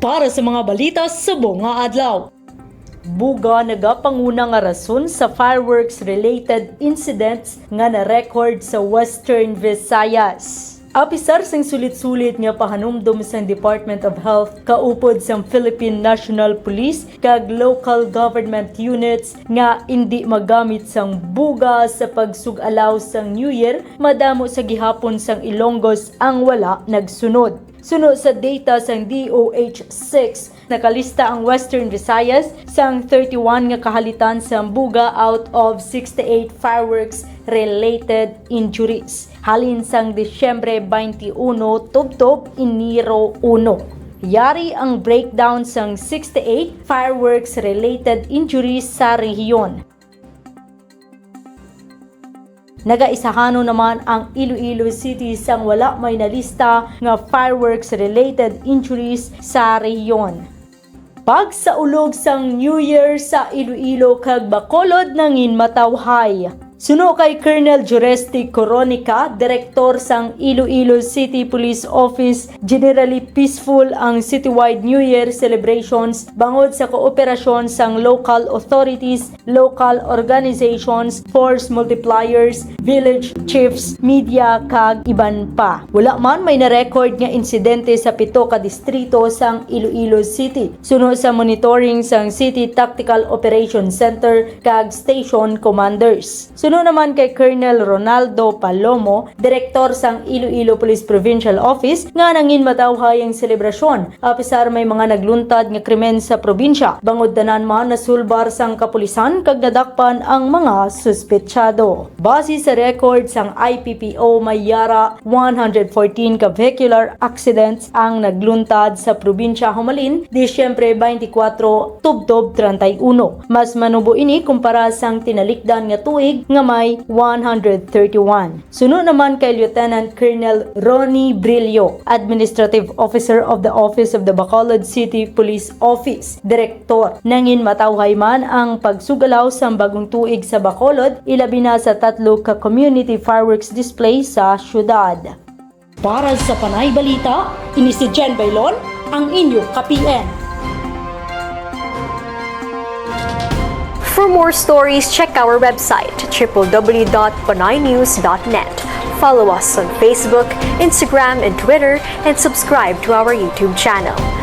Para sa mga balita sa bunga adlaw. Buga nagapanguna nga rason sa fireworks related incidents nga na-record sa Western Visayas. Apisar sang sulit-sulit nga pahanumdum sang Department of Health kaupod sang Philippine National Police kag local government units nga hindi magamit sang buga sa pagsugalaw sang New Year madamo sa gihapon sang Ilonggos ang wala nagsunod. Sunod sa data sang DOH6, nakalista ang Western Visayas sang 31 nga kahalitan sa buga out of 68 fireworks related injuries. Halin sang Disyembre 21 tubtob Enero 1. Yari ang breakdown sang 68 fireworks related injuries sa rehiyon. Nagaisahano naman ang Iloilo City sang wala may nalista nga fireworks related injuries sa rehiyon. Pag sa ulog sang New Year sa Iloilo kag Bacolod nangin matawhay. Suno kay Colonel Juresti Coronica, Direktor sang Iloilo City Police Office, generally peaceful ang citywide New Year celebrations bangod sa kooperasyon sang local authorities, local organizations, force multipliers, village chiefs, media kag iban pa. Wala man may na-record nga insidente sa pito ka distrito sang Iloilo City. Suno sa monitoring sang City Tactical Operations Center kag station commanders. Suno naman kay Colonel Ronaldo Palomo, Direktor sang Iloilo Police Provincial Office, nga nangin matawhay ang selebrasyon. Apisar may mga nagluntad nga krimen sa probinsya. Bangod tanan man nasulbar sang kapulisan kag nadakpan ang mga suspetsyado. Base sa record sang IPPO may yara 114 ka vehicular accidents ang nagluntad sa probinsya Humalin, Disyembre 24, tubtob 31. Mas manubo ini kumpara sang tinalikdan nga tuig nga may 131. Sunod naman kay Lieutenant Colonel Ronnie Brillo, Administrative Officer of the Office of the Bacolod City Police Office, Direktor. Nangin matawhay man ang pagsugalaw sa bagong tuig sa Bacolod, ilabi na sa tatlo ka community fireworks display sa syudad. Para sa Panay Balita, ini si Jen Bailon, ang inyo ka-PN. More stories, check our website www.panaynews.net. Follow us on Facebook, Instagram, and Twitter, and subscribe to our YouTube channel.